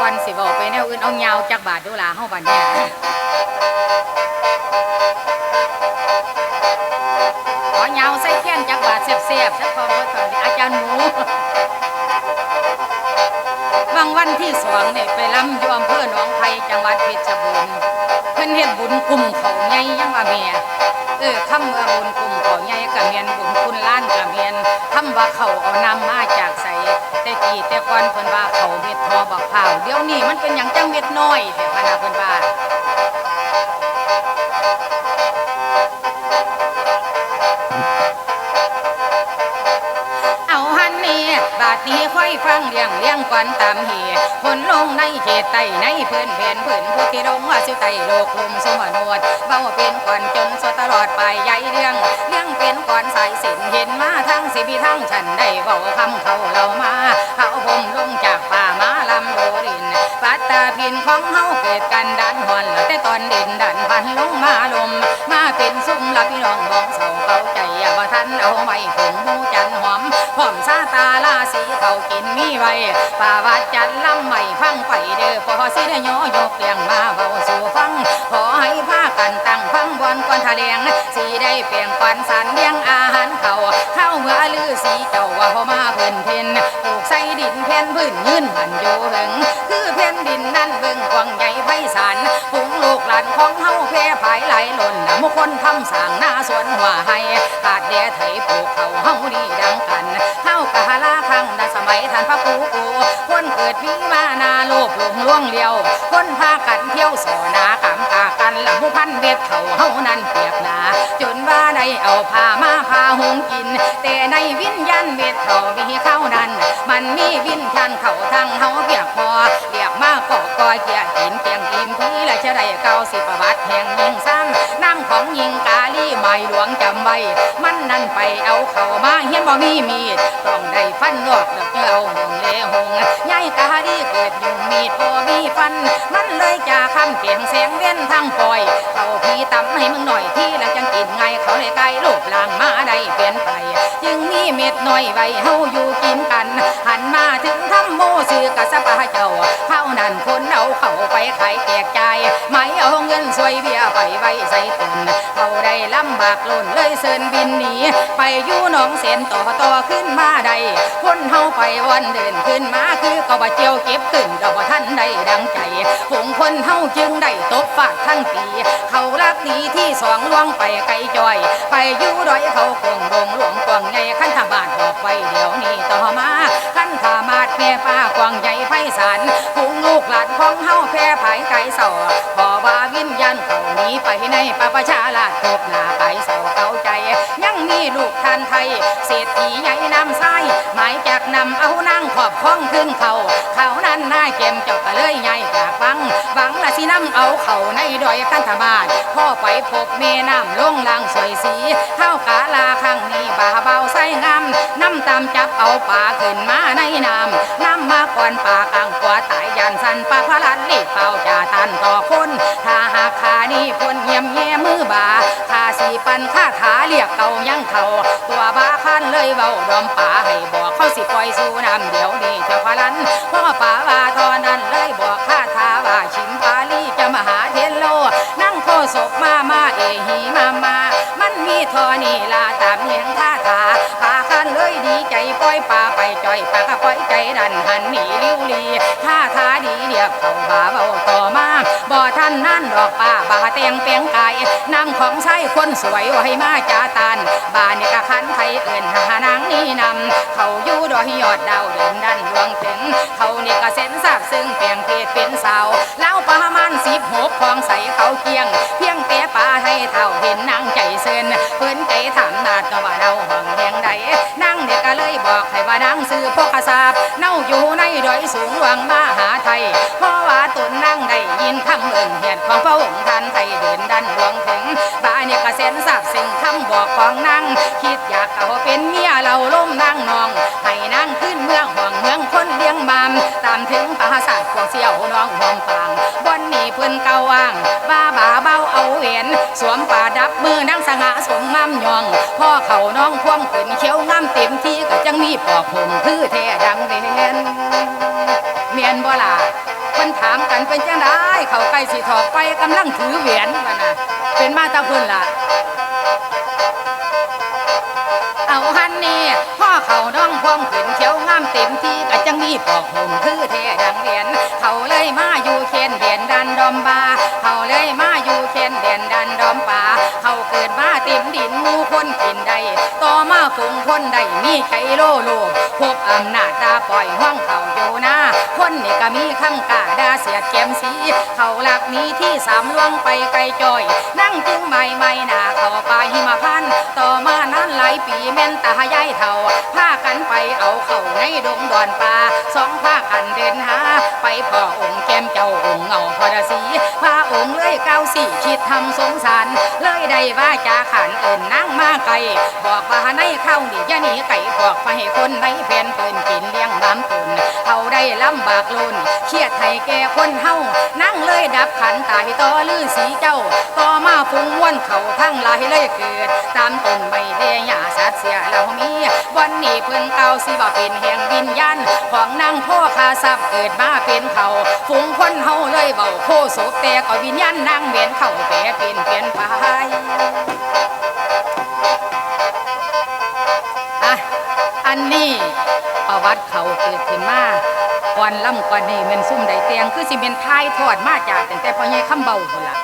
ก่อนสิบอกไปแนวอื่นเอายาจากบาทดูลาเฮาบัดเนี่ยขอยาใส่แค้นจากบาทเสียบๆสักพอบ่ตอนนี้อาจารย์หมูบางวันที่สองเนี่ยไปลำอยู่อำเภอหนองไผ่จังหวัดเพชรบูรณ์ พิ่นเฮ็ดบุญกลุ่มเขาใหญ่ยังว่าแม่เออคำว่าบุญกลุ่มเขาใหญ่ก็แม่นบุญคุณล้านก็แม่นคำว่าเขาเอานำมาจากใสแต่กี่แต่ก่อนเพิ่นว่าเขาเม็ดทอบักเผาเดี๋ยวนี้มันเป็นหยังจังเม็ดน้อยแต่พะนาเพิ่นว่า บาดนี้ค่อยฟังเลี้ยงเลี้ยงก่อนตามเหตุผลลงในเขตใต้ในเพื่อนเพนเพื่อนผู้ที่ลงว่าสิไตโลกลุมสมนวดเบาเป็นก่อนจนสตลอดไปใหญ่เรื่องเรื่องเป็นก่อนสายสินเห็นมาทั้งสิบีทั้งฉันได้เบาคำเขาเรามาเขาผมลงจากป่ามาลำโดรินปัตตาพินของเฮาเกิดกันดันหอนแต่ตอนเด่นดันพันลงมาลมมาเป็นซุ่มละพี่น้องบองเสาเข้าใจอย่าบ่ทันเอาไว้ผงหมูจ อมพร้อมซาตาลาสีเขากินมีไว้ป่าวัดจันลำใหม่ฟังไปเด้อพอสิได้ย่อยกเลียงมาเบาสู่ฟัง ขอให้พากันตั้งฟังบอนก่อนทะเลงสีได้เปลี่ยนควันสันเลี้ยงอาหารเขาเข้าเมื่อลือสีเจ้าว่าเขามาเพิ่นเพนปลูกใส่ดินเพนพื้นยืนหันโยหิงคือเพนดินนั่นเบิ่งกวางใหญ่ไพศาลหุงลูกหลานของเฮาแพร่ภายไหลหล่นมุคคนทำสางหน้าสวนหัวให้ขาดแด่ไถปลูกเขาเฮาดีดังกันเฮากะลาคังในสมัยท่านพระปูกูคนเกิดมีมานาโลภหลงล่วงเลี้ยว คนพากันเที่ยวสอนาขำกากันละผู้พันเบ็ดเขาเฮานั้นเปียกหนาจนว่าได้เอาผ้ามาพาหุงกิน แต่ในวิญญาณเบ็ดเขามีเข้านั้น มันมีวิญญาณเขาทางเฮาเปียกพอเรียกมากก็กอยเกียกินเกียงกินทีและจะได้เก้าสิบประวัติแห่งยิงซ้ำน้ำของยิงกาลีไม่หลวงจำไว้ มันนั่นไปเอาเขามาเฮียนบ่มีมีดต้องได้ฟันนอกแล้วเจ้าหงเลหงยายกาลีเกิดยู่มีดบ่มีฟัน มันเลยจะคำเกียงแสงเว้นทางปล่อยเขาพี่ตำให้มึงหน่อยที่แล้วจังกินไงเขาเลยไกลลูกลางมาได้เปลี่ยนไป จึงมีเม็ดน้อยไว้เฮาอยู่กินกัน หันมาถึงทำโมซื้อกะสะปะเจ้าเท่านั้นคนเอาเขาไปขายแจกจ่ายไม่เอาเงินสวยเบี้ยไปไว้ใส่ตุนเขาได้ลำบากล้นเลยเซินบินหนีไปอยู่หนองเสนต่อต่อขึ้นมาได้คนเฮาไปวันเดินขึ้นมาคือก็บ่เจียวเก็บขึ้นดอกบ่ทันได้ดังใจผงคนเฮาจึงได้ตบฝากทั้งปี เขารักดีที่สองล่วงไปไกลจอย ไปอยู่ดอยเขาคงดงหลวงกวางใหญ่ขั้นทาบานบอกไว้เดี๋ยวนี้ต่อมาขั้นทามาดแม่ป้ากวางใหญ่ไพศาลพุงลูกหลานของเฮาแพร่ภายไกลเสาพอ ว่าวิญญาณเขาหนีไปในป่าประชาลาดพบหน้าไปเสาเข้าใจ ยังมีลูกท่านไทย เศรษฐีใหญ่นำไส้หมายจากนำเอานางขอบข้องขึ้นเขาเขานั้นหน้าเก็มเจ้าก็เลยใหญ่จากบังบังละสินำเอาเขาในดอยคันธบาทพ่อไปพบแม่น้ำลงลางสวยสีเข้ากาลาข้างนี้บาเบาใส่งามน้ำตามจับเอาป่าขึ้นมาในน้ำน้ำมาก่อนป่ากลางกว่าตายยันสันป่าพลันรีบเป่าจ่าตันต่อคนถ้าหากขานี่พนเยี่ยมแย่มือบาขาสีปันข้าถาเรียกเก่ายังเขาตัวบาคันเลยเบาดอมป่าให้บอกเขาสิปล่อยสู่น้ำเดี๋ยวนี้เจ้าพลันพ่อป่าว่าตอนนั้นเลยบอกข้าทาว่าชิมปาลีจะมาหาเทนโล นั่งโคศกมามาเอหีมามา มันมีทอนี่ลาตามเหียงท่า ปล่อยป่าไปจ่อยป่าก็ปล่อยใจดันหันหนีลิ้วลีท่าทาดีเรียกเขาบาเบาต่อมาบ่ท่านนั่นดอกป่าบาเตียงเปียงกายนางของใช้คนสวยไว้มาจาตันบานี่กะคันไทยเอื่นหานางนี่นำเขาอยู่ดอยยอดดาวเดินดันดวงถึง เขานี่ก็เส้นทราบซึ่งเปียงเพศเป็นสาวเล่าประมาณสิบหกของใสเขาเกียง เพียงแต่ป่าให้เท่าเห็นนางใจเซินเพื่อนใจถามนาดก็ว่าเราห้องแหงใดนางเนี่ยก็เลยบอกให้ว่านางซื้อพกกระสาบเน่าอยู่ในดอยสูงหวังมหาไทยเพราะว่าตนนางได้ยินคำเอิ่นเหตุของพระองค์ท่านไทยเดินดันหลวงถึงบ้านเนี่ยก็เส้นทราบซึ่งคำบอกของนางคิดอยากเอาเป็นเมียเราล้มนางนอง ให้นางขึ้นเมืองห่วงเมืองคนเลี้ยงบามตามถึงปราสาทพวงเสี่ยวน้องห่วงปางบนนี้เพิ่นเก่าว่างบ้า เบาเอาเวียนสวมป่าดับมือนางสง่าสมงามยอง พ่อเขาน้องพ่วงขึ้นเขียวงามเต็มที่ก็จังมีปอกผมคือแท้ดังเวียนเมียนบ่ล่ะเพิ่นถามกันเป็นจังได้เขาใกล้สิถอกไปกำลังถือเหรียญกันนะเป็นมาตาเพิ่นล่ะเอาหันนี่พ่อเขาน้องพองขึ้นเขียวงามเต็มที่ก็จังมีปอกห่มคือเทดังเรียญเขาเลยมาอยู่เคียนเดียนดันดอมบา เขาเลยมา เคียนเดียนดันดอมป่า เกิดมาเต็มดินมูคนกินได้ต่อมาฝูงคนได้มีไคโลโลพบอำนาจตาปล่อยห้องเขาอยู่นะคนนี่ก็มีข้างกาดาเสียดแกมสี เขาหลักนี้ที่สามล่วงไปไกลจอย นั่งจึงไม่ไม่หนาเขาป่าหิมาพันต่อมานั้นหลายปีแม่นตายายเท่าพากันไปเอาเขาในดงดอนป่าสองพากันเดินหา ไปพ่อองค์แก้มเจ้าองค์เงาพอดสีพาองค์เลยเก้าสี่คิดทำสงสารเลยได้ว่าจาขันเอินนั่งมาไกลบอกว่าในเข้านี่ยะหนีไก่บอกไปให้คนในแผ่นปืนกินเลี้ยงน้ำตุนเอา ลำบากลุนเครียดให้แก่คนเฮานั่งเลยดับขันตายต่อลือสีเจ้า ต่อมาฟุ้งม้วนเขาทั้งหลายเลยเกิด ตามต้นใบเดียหญ้าสัตว์เสียเรามี วันนี้เพิ่นเก่าสิว่าเป็นแห่งวิญญาณของนางพ่อคาซับเกิดมาเป็นเขาฝูงคนเฮาเลยเบาโคโศกแต่ก็วิญญาณนางเวียนเข้าแปรเป็นเปลี่ยนไปอะอันนี้ประวัติเขาเกิดขึ้นมา ก่อนล่ำก่อนนี่มันซุ่มใดเตียงคือสิเป็นทายทอดมาจากตั้งแต่พ่อใหญ่คำเบาพุ่นละ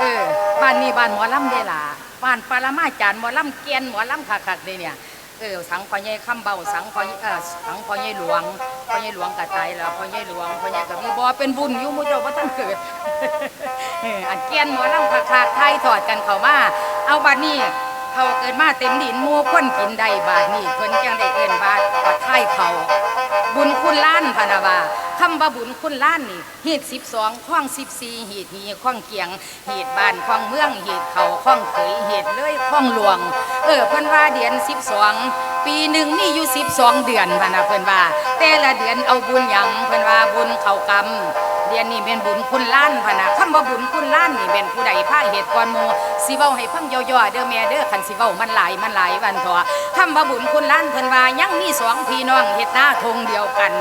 เออบ้านนี้บ้านหมอล่ำเด้ล่ะบ้านปารามาจารย์หมอล่ำเกียนหมอล่ำคักๆเด้เนี่ยเออสังพ่อใหญ่คำเบาสังพ่อเออสังพ่อใหญ่หลวงพ่อใหญ่หลวงกะตายแล้วพ่อใหญ่หลวงพ่อใหญ่ก็มีบ่เป็นบุญยู่มู่เจ้าบ่ทันเกิดเอออันเกียนหมอล่ำคักๆทายทอดกันเข้ามาเอาบัดนี้ เขาเกิดมาเต็มดินมู่คนกินได้บาทนี่เพิ่นจังได้เอิ้นบาทปัดไทยเขา บุญคุณล้านพะนาว่า คำว่าบุญคุณล้านนี่เหีด12ข้อง14หีดหีข้องเกียงเหีดบ้านข้องเมืองเหีดเขาข้องเขยหีดเลยข้องหลวง เออเพิ่นว่าเดือน12ปีหนึ่งมีอยู่12เดือนพะนะเพิ่นว่า แต่ละเดือนเอาบุญยังเพิ่นว่าบุญเขากรรมเดือนนี้เป็นบุญคุณล้านพะนะคำว่าบุญคุณล้านนี่เป็นผู้ใดพาเหตุก่อนหมู่สิเว้าให้ฟังย่อๆเด้อแม่เด้อคันสิเว้ามันหลายมันหลายวันเถอะคำว่าบุญคุณล้านเพิ่นว่ายังมีสองพี่น้องเฮ็ดหน้าทงเดียวกัน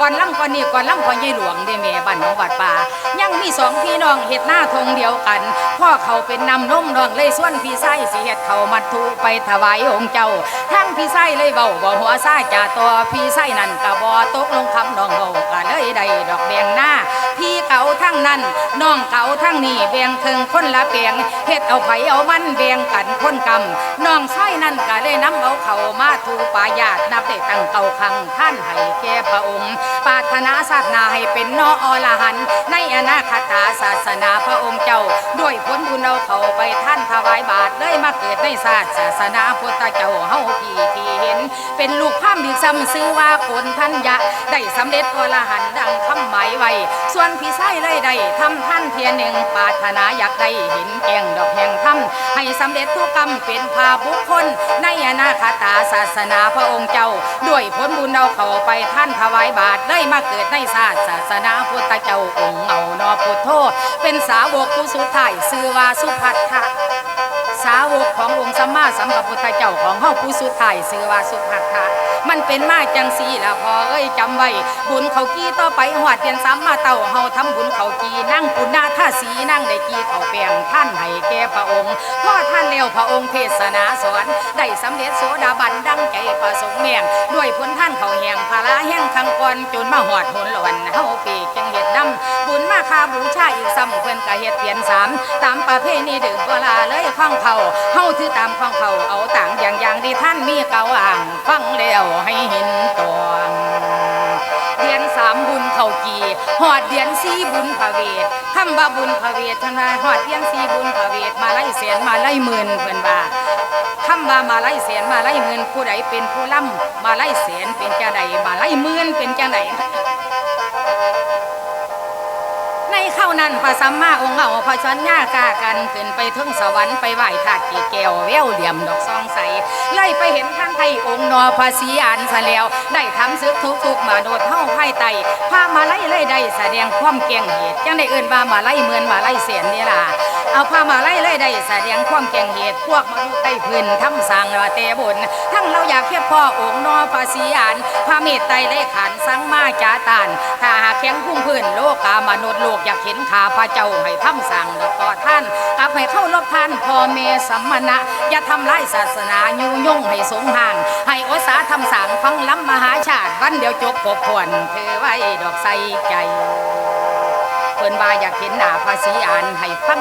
ก่อนล่ำก่อนนี้ก่อนล่ำก่อยายหลวงเด้แม่บ้านหนองบาดป่า ยังมีสองพี่น้องเฮ็ดหน้าทงเดียวกัน พ่อเขาเป็นนำนมน้องเลยส่วนพี่ไส้สิเฮ็ดเขามัดทุไปถวายองค์เจ้า ทั้งพี่ไส้เลยเว้าบ่หัวซ่าจ่าตัวพี่ไส้นั่นก็บ่ตกลงคำน้องเว้าก็เลยได้ดอกแบงหน้า พี่เก่าทั้งนั้นน้องเก่าทั้งนี้แบ่งครึ่งคนละแบงเฮ็ดเอาไผเอามันแบงกันคนกำน้องไส้นั่นก็เลยน้ำเอาเขามาถูปายาตนับได้ตั้งเก่าคังท่านให้แก่พระองค์ปารถนาศาสนาให้เป็นนออรหันในอนาคตาศาสนาพระองค์เจ้า ด้วยผลบุญเอาเขาไปท่านถวายบาทเลยมาเกิดในศาสนาพุทธเจ้าเฮาที่ที่เห็น เป็นลูกพามดีซ้ำซื้อว่าคนท่านยะ ได้สำเร็จอรหันดังคำหมายไว้ ส่วนพี่ไส้เลยได้ทำท่านเพียงหนึ่งปาถนาอยากได้เห็นแกงดอกแห่งธรรมให้สำเร็จทุกกรรมเป็นพาบุคคล ในอนาคตาศาสนาพระองค์เจ้า ด้วยผลบุญเอาเขาไปท่านถวายบาทเลยมาเกิดในศาสนาพุทธเจ้าองค์เอานอพุทโธเป็นสาวกผู้สุดท้ายชื่อว่าสุภัทธะาวกขององค์สัมมาสัมพุทธเจ้าของเฮาผู้สุดท้ายชื่อว่าสุภัททะมันเป็นมาจังสีละพอเอ้ยจำไว้บุญเขากี้ต่อไปหวดเดียนสามมาเต่าเฮาทำบุญเขากี้นั่งปุณณาท่าสีนั่งได้กี้เขาแปลงท่านให้แก่พระองค์พ่อท่านแล้วพระองค์เทศนาสอนได้สำเร็จโสดาบันดังใจประสงค์แม่งด้วยผลท่านเขาแหงภาระแห้งคังก่อนจนมาหอดหนหลอนเฮาปีกจัง เฮ็ดำบุญมาคาบูชาอีกซ้ำเพิ่อนก็เฮ็ดเปลี่ยนสามตามประเพณีดื่มเวลาเลยข้องเขาเฮาถือตามข้องเขาเอาต่างอย่างอย่างที่ท่านมีเก่าอ่างฟังแล้วให้เห็นตวงเดือนสามบุญเขากีหอดเดือนสี่บุญพระเวทคำว่าบุญพระเวทท่านว่าหอดเดือนสี่บุญพระเวทมาไล่แสนมาไล่หมื่นเพิ่อนว่าคำว่ามาไล่แสนมาไล่หมื่นผู้ใดเป็นผู้ล่ำมาไล่แสนเป็นจังใดมาไล่หมื่นเป็นจังใด ในเข้านั้นพระสัมมาองค์เอาพระชัญญากากันขึ้นไปถึงสวรรค์ไปไหว้ถาดกีแก้วแววเหลี่ยมดอกซองใสเลยไปเห็นท่านไทยองค์นอภาษีอันซะแล้ว ได้ทำซึกทุกทุกมาโดดเท่าไพ่ไตพามาไล่เลยได้แสดงความเก่งเหตุจังได้เอื่นว่ามาไล่เหมือนมาไล่เสียนนี่ล่ะเอาผ้ามาไล่เลยได้แสดงความแก่งเหตุพวกมนุษย์ใต้พื้นทำสั่งว่าเตบนทั้งเราอยากเพียบพ่อองค์นอภาษีอ่านพระเมตไตรได้ขันสังมาจาตานถ้าหากแข็งพุ่งพื้นโลกามนุษย์โลกอยากเห็นขาพระเจ้าให้ทำสั่งแล้วก็ท่านกลับให้เข้ารบท่านพ่อเมสัมมณะอย่าทำลายศาสนายุยงให้สงห่าง ให้อสาทำสั่งฟังล้ำมหาชาติวันเดียวจบกบควรเธอไว้ดอกใสใจเพิ่นว่าอยากเห็นหน้าภาษีอ่านให้ฟัง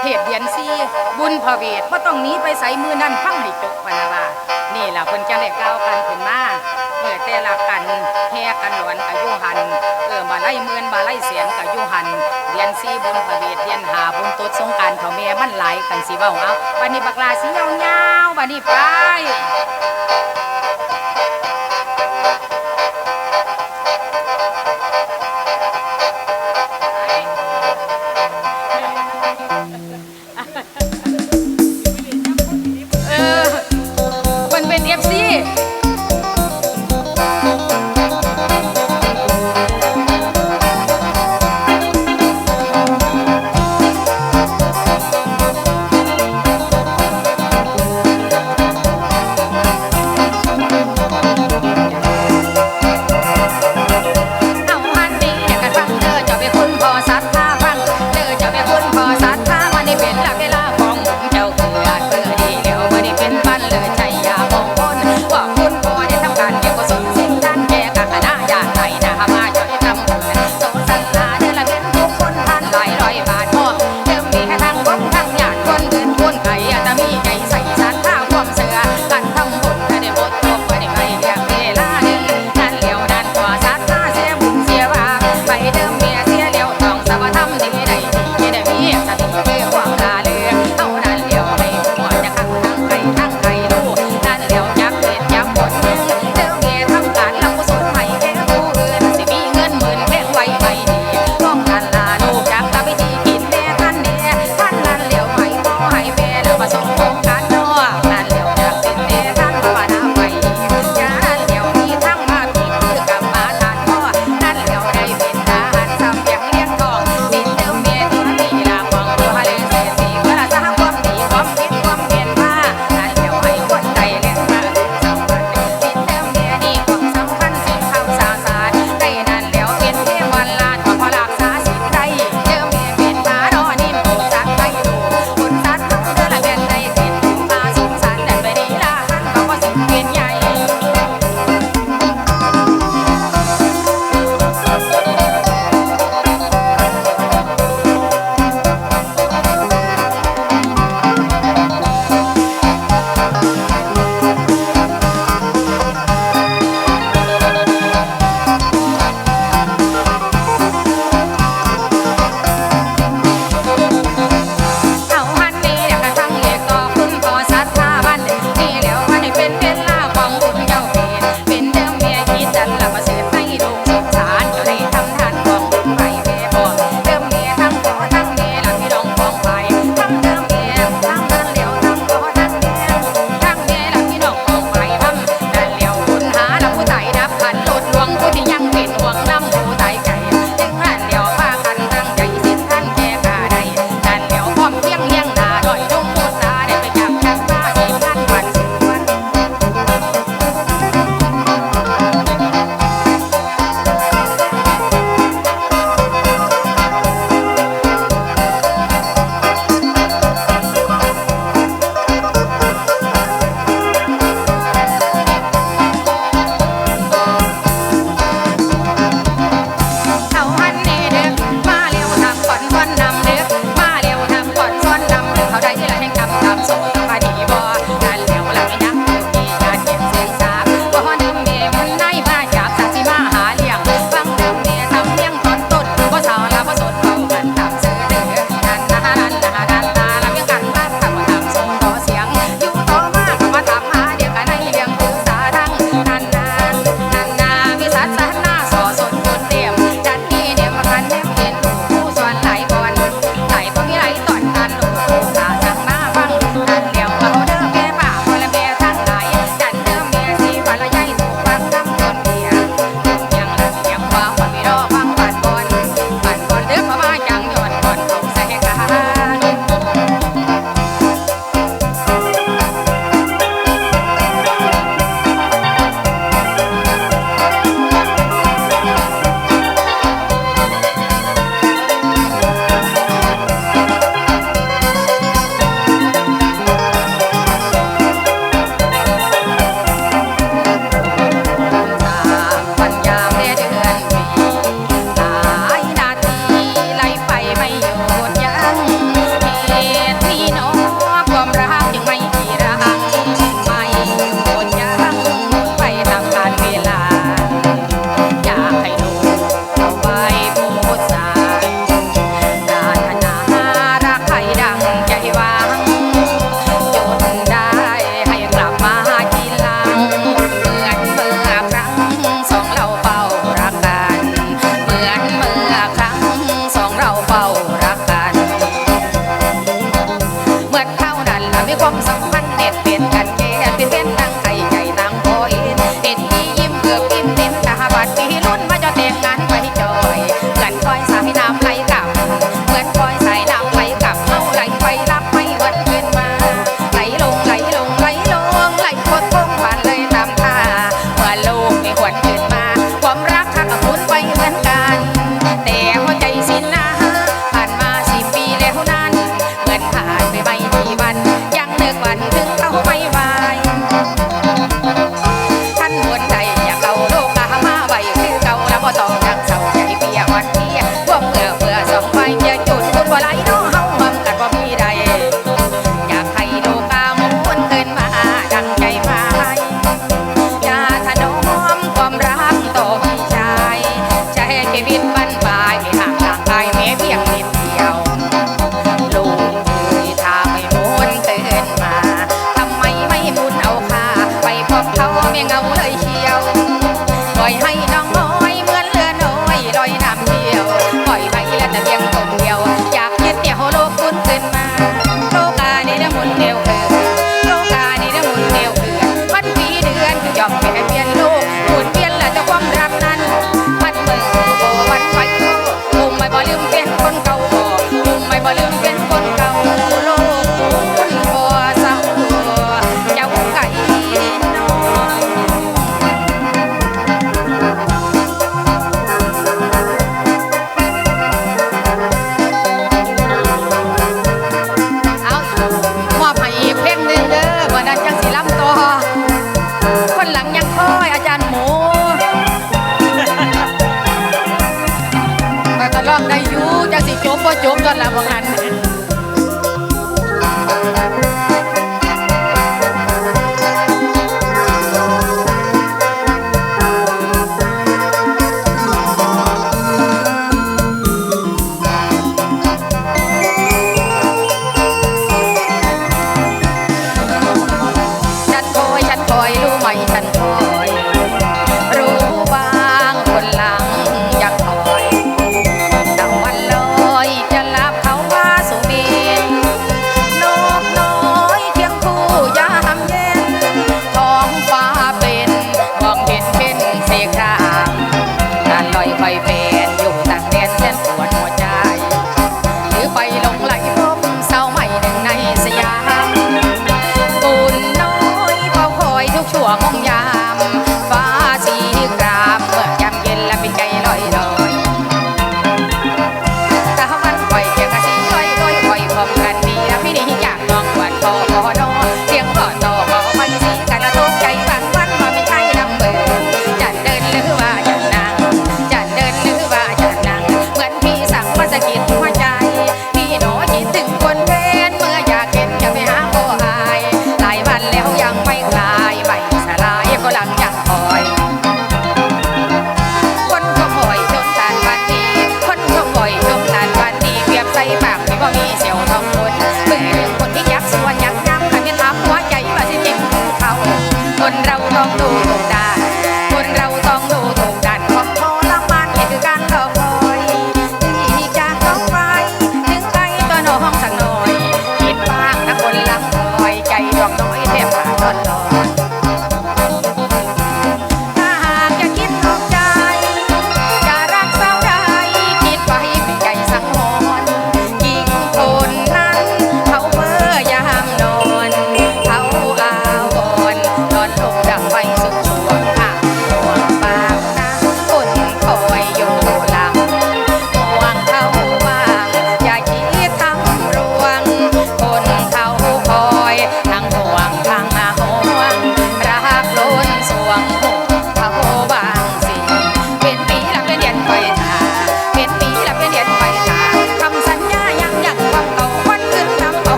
เทศเดียนซีบุญพระเวทบ่ต้องหนีไปใส่มือนั่นฟังให้จบพนะว่านี่ล่ะเพิ่นจะได้กล่าวกันขึ้นมา แต่ละกันแห่กันหลวนกับยุหันเออมาไล่เมือนมาไล่เสียนกับยุหันเรียนซีบุญประเวทเรียนหาบุญตุดสงการเขาแม่มันไหลกันสิเบ้าเอาบันนี้บักลาสิยาวๆบันนี้ไป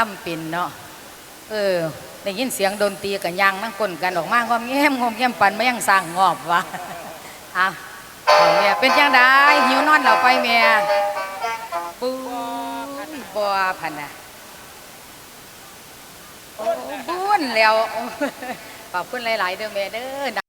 ล่ำปินเนาะเออได้ยินเสียงดนตรีกับยังนั่งก้นกันออกมากความแง้มงมแง้มปันไม่ยังสั่งงอบวะอะของแม่เป็นยังได้หิวนอนเราไปเมียปูบัวพันนะบุญแล้วขอบคุณหลาย ๆ เด้อแม่เด้อ